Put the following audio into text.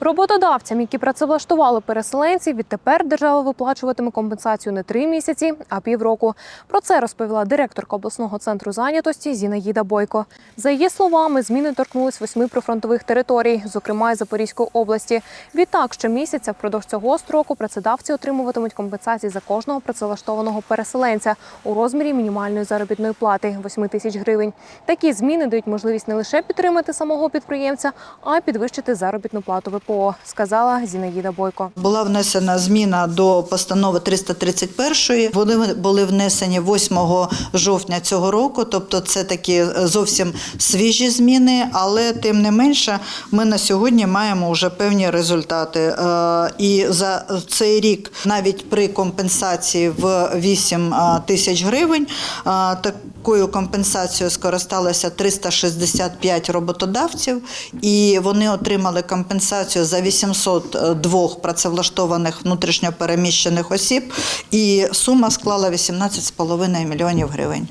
Роботодавцям, які працевлаштували переселенців, відтепер держава виплачуватиме компенсацію не три місяці, а півроку. Про це розповіла директорка обласного центру зайнятості Зінаїда Бойко. За її словами, зміни торкнулись восьми прифронтових територій, зокрема й Запорізької області. Відтак, щомісяця впродовж цього строку працедавці отримуватимуть компенсації за кожного працевлаштованого переселенця у розмірі мінімальної заробітної плати 8 тисяч гривень. Такі зміни дають можливість не лише підтримати самого підприємця, а й підвищити заробітну плату ВПО, сказала Зінаїда Бойко. Була внесена зміна до постанови 331. Вони були внесені 8 жовтня цього року, тобто це такі е, зовсім свіжі зміни, але тим не менше ми на сьогодні маємо вже певні результати. Е, І за цей рік навіть при компенсації в 8 е, тисяч гривень такою компенсацією скористалося 365 роботодавців, і вони отримали компенсацію за 802 працевлаштованих внутрішньопереміщених осіб, і сума склала 18,5 мільйонів гривень.